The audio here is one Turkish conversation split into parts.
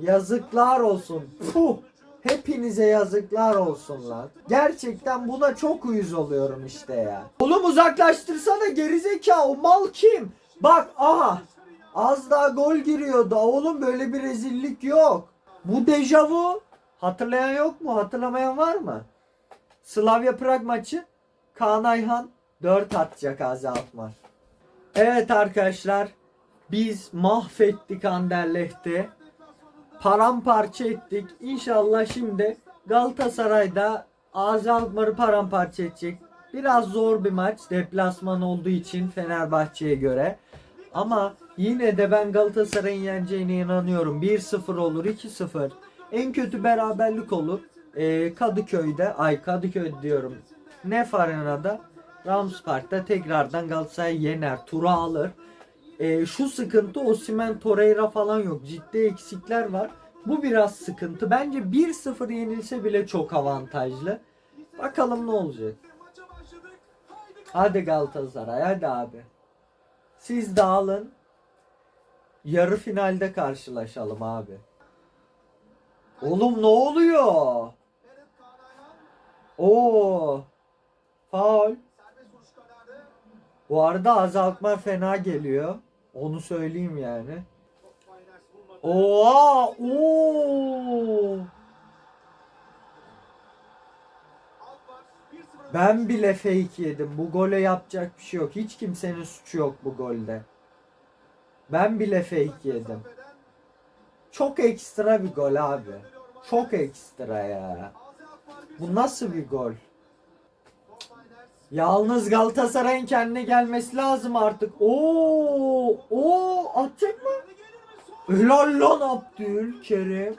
Yazıklar olsun. Puh. Hepinize yazıklar olsun lan. Gerçekten buna çok uyuz oluyorum işte ya. Oğlum uzaklaştırsana gerizekalı. O mal kim? Bak aha. Az daha gol giriyordu. Oğlum böyle bir rezillik yok. Bu dejavu hatırlayan yok mu? Hatırlamayan var mı? Slavia Prag maçı Kaan Ayhan 4 atacak Azi Alkmaar. Evet arkadaşlar biz mahvettik Anderlecht'i. Paramparça ettik. İnşallah şimdi Galatasaray'da Azi Alkmaar'ı paramparça edecek. Biraz zor bir maç deplasman olduğu için Fenerbahçe'ye göre. Ama yine de ben Galatasaray'ın yeneceğine inanıyorum. 1-0 olur, 2-0. En kötü beraberlik olur. Ee, Kadıköy'de, ay Kadıköy diyorum. Nef Arena'da, Rams Park'ta tekrardan Galatasaray yener, tura alır. Ee, şu sıkıntı Osimhen, Torreira falan yok. Ciddi eksikler var. Bu biraz sıkıntı. Bence 1-0 yenilse bile çok avantajlı. Bakalım ne olacak. Hadi Galatasaray hadi abi. Siz dağılın. Yarı finalde karşılaşalım abi. Oğlum ne oluyor? Oo. Faul. Bu arada azaltma fena geliyor. Onu söyleyeyim yani. Oha! Oo! Ben bile fake yedim. Bu gole yapacak bir şey yok. Hiç kimsenin suçu yok bu golde. Ben bile fake yedim. Çok ekstra bir gol abi. Çok ekstra ya. Bu nasıl bir gol? Yalnız Galatasaray'ın kendine gelmesi lazım artık. Oo! Oo! Atacak mı? Helal lan Abdülkerim.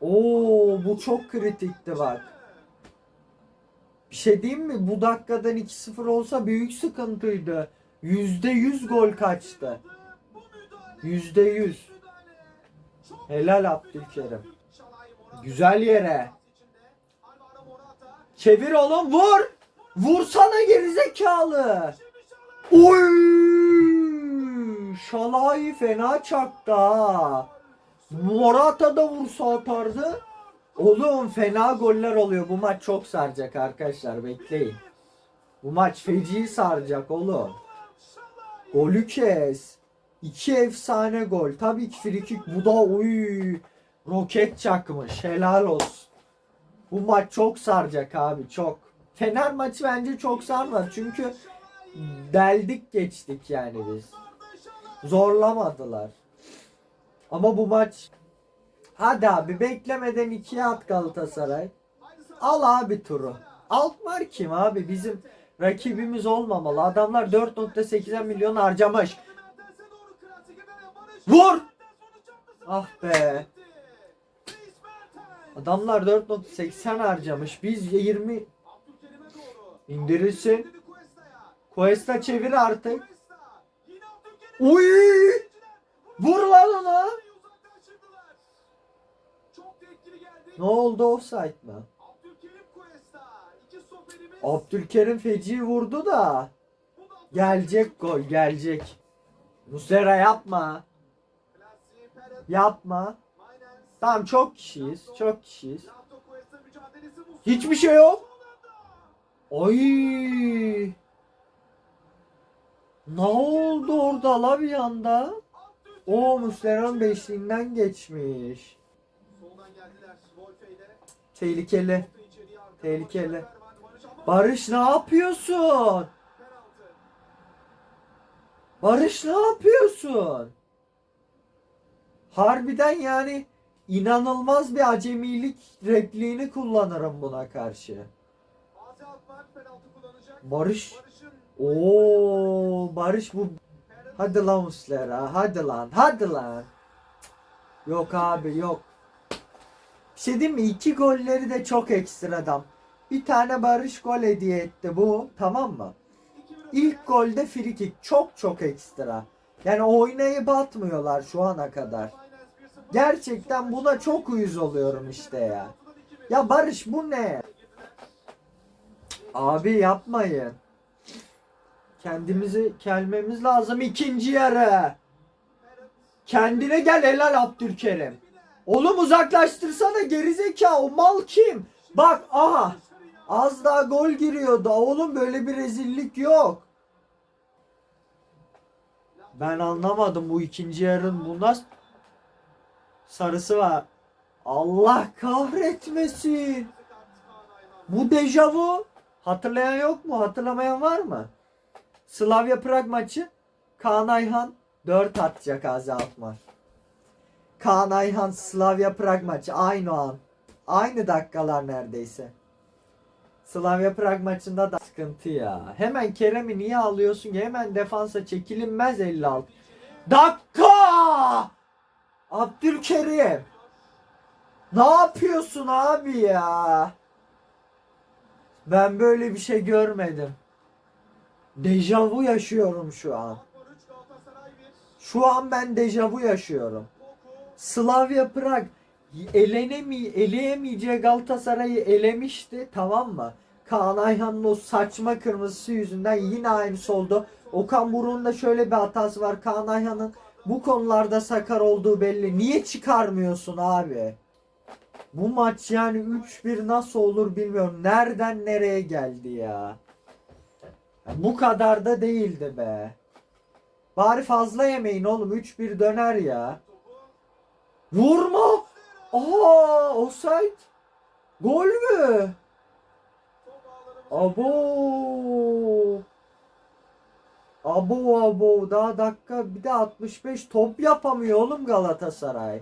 Oo, bu çok kritikti bak. Bir şey diyeyim mi? Bu dakikadan 2-0 olsa büyük sıkıntıydı. %100 gol kaçtı. %100. Helal Abdülkerim. Güzel yere. Çevir oğlum vur. Vursana gerizekalı. Oy! Şalay fena çaktı ha. Morata da vursa atardı. Oğlum fena goller oluyor. Bu maç çok saracak arkadaşlar bekleyin. Bu maç feci saracak oğlum. Golü kes. İki efsane gol. Tabii ki frikik. Bu da oy. Roket çakmış. Helal olsun. Bu maç çok saracak abi çok. Fener maçı bence çok sarmaz. Çünkü deldik geçtik yani biz. Zorlamadılar. Ama bu maç Hadi abi beklemeden ikiye at Galatasaray. Al abi turu. Alkmaar kim abi? Bizim rakibimiz olmamalı. Adamlar 4.8 milyon harcamış. Vur! Ah be. Adamlar 4.80 harcamış. Biz 20 indirirsin. Cuesta çevir artık. Uy! Vur lan ona. Ne oldu offside mı? Abdülkerim feci vurdu da. Gelecek gol gelecek. Muslera yapma. Yapma. Tamam çok kişiyiz. Çok kişiyiz. Hiçbir şey yok. Ay. Ne oldu orada la bir anda? O Muslera'nın beşliğinden geçmiş. Tehlikeli. Tehlikeli. Barış ne yapıyorsun? Barış ne yapıyorsun? Harbiden yani inanılmaz bir acemilik repliğini kullanırım buna karşı. Barış. Oo Barış bu. Hadi lan Muslera. Hadi lan. Hadi lan. Yok abi yok. Bir şey diyeyim mi? İki golleri de çok ekstradan. Bir tane Barış gol hediye etti bu. Tamam mı? İlk golde frikik. Çok çok ekstra. Yani oynayıp atmıyorlar şu ana kadar. Gerçekten buna çok uyuz oluyorum işte ya. Ya Barış bu ne? Abi yapmayın. Kendimizi kelmemiz lazım ikinci yarı. Kendine gel helal Abdülkerim. Oğlum uzaklaştırsana gerizekalı o mal kim? Bak aha. Az daha gol giriyordu. Oğlum böyle bir rezillik yok. Ben anlamadım bu ikinci yarın bu nasıl sarısı var. Allah kahretmesin. Bu dejavu hatırlayan yok mu? Hatırlamayan var mı? Slavia Prag maçı Kaan Ayhan 4 atacak Azi Altmar. Kaan Ayhan Slavia Prag maçı aynı an. Aynı dakikalar neredeyse. Slavia Prag maçında da sıkıntı ya. Hemen Kerem'i niye alıyorsun ki? Hemen defansa çekilinmez 56. Dakika! Abdülkerim. Ne yapıyorsun abi ya? Ben böyle bir şey görmedim. Dejavu yaşıyorum şu an. Şu an ben dejavu yaşıyorum. Slavia Prag elenemi, eleyemeyeceği Galatasaray'ı elemişti tamam mı? Kaan Ayhan'ın o saçma kırmızısı yüzünden yine aynısı oldu. Okan Buruk'un da şöyle bir hatası var. Kaan Ayhan'ın bu konularda sakar olduğu belli. Niye çıkarmıyorsun abi? Bu maç yani 3-1 nasıl olur bilmiyorum. Nereden nereye geldi ya? Bu kadar da değildi be. Bari fazla yemeyin oğlum. 3-1 döner ya. Vurma. Aa, offside. Gol mü? Abo. Abo abo daha dakika bir de 65 top yapamıyor oğlum Galatasaray.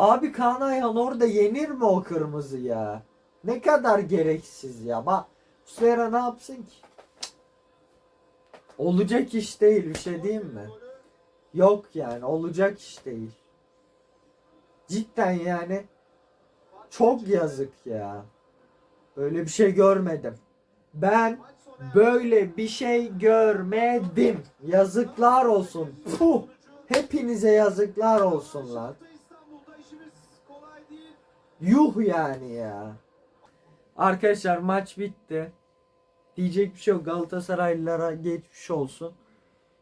Abi Kaan Ayhan orada yenir mi o kırmızı ya? Ne kadar gereksiz ya. Bak Muslera ne yapsın ki? Olacak iş değil bir şey diyeyim mi? Yok yani olacak iş değil. Cidden yani çok yazık ya. Böyle bir şey görmedim. Ben böyle bir şey görmedim. Yazıklar olsun. Puh. Hepinize yazıklar olsun lan. Yuh yani ya. Arkadaşlar maç bitti. Diyecek bir şey yok. Galatasaraylılara geçmiş olsun.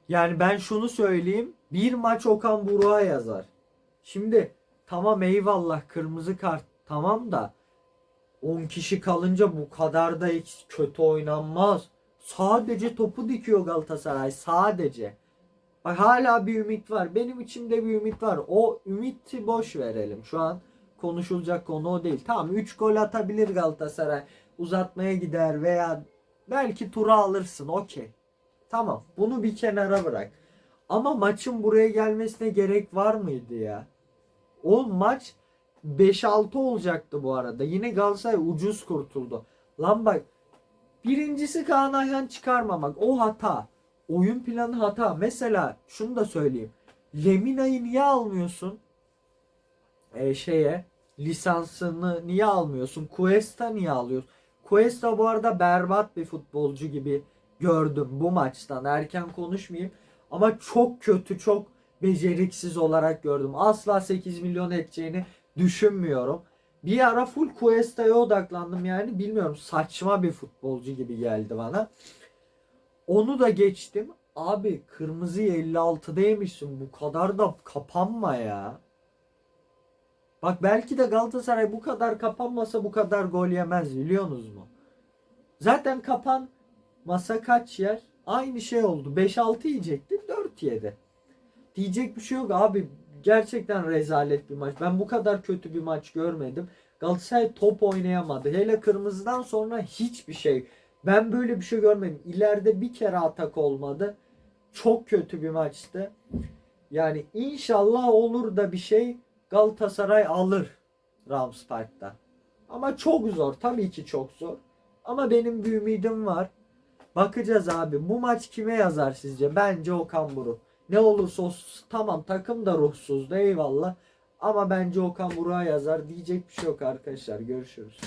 Yani ben şunu söyleyeyim. Bir maç Okan Buruk'a yazar. Şimdi tamam eyvallah kırmızı kart tamam da 10 kişi kalınca bu kadar da kötü oynanmaz. Sadece topu dikiyor Galatasaray sadece. Bak hala bir ümit var. Benim içimde bir ümit var. O ümiti boş verelim. Şu an konuşulacak konu o değil. Tamam 3 gol atabilir Galatasaray. Uzatmaya gider veya belki tura alırsın. Okey. Tamam. Bunu bir kenara bırak. Ama maçın buraya gelmesine gerek var mıydı ya? O maç 5-6 olacaktı bu arada. Yine Galatasaray ucuz kurtuldu. Lan bak birincisi Kaan Ayhan çıkarmamak. O hata. Oyun planı hata. Mesela şunu da söyleyeyim. Lemina'yı niye almıyorsun? Ee, şeye lisansını niye almıyorsun? Cuesta niye alıyorsun? Cuesta bu arada berbat bir futbolcu gibi gördüm bu maçtan. Erken konuşmayayım. Ama çok kötü, çok beceriksiz olarak gördüm. Asla 8 milyon edeceğini düşünmüyorum. Bir ara full Cuesta'ya odaklandım yani. Bilmiyorum saçma bir futbolcu gibi geldi bana. Onu da geçtim. Abi kırmızıyı 56'da yemişsin. Bu kadar da kapanma ya. Bak belki de Galatasaray bu kadar kapanmasa bu kadar gol yemez biliyorsunuz mu? Zaten kapanmasa kaç yer? Aynı şey oldu. 5-6 yiyecekti 4 yedi. Diyecek bir şey yok abi. Gerçekten rezalet bir maç. Ben bu kadar kötü bir maç görmedim. Galatasaray top oynayamadı. Hele kırmızıdan sonra hiçbir şey. Ben böyle bir şey görmedim. İleride bir kere atak olmadı. Çok kötü bir maçtı. Yani inşallah olur da bir şey Galatasaray alır Rams Park'ta. Ama çok zor. Tabii ki çok zor. Ama benim bir ümidim var. Bakacağız abi. Bu maç kime yazar sizce? Bence Okan Buruk. Ne olursa olsun tamam takım da ruhsuzdu eyvallah. Ama bence Okan Buruk'a yazar. Diyecek bir şey yok arkadaşlar. Görüşürüz.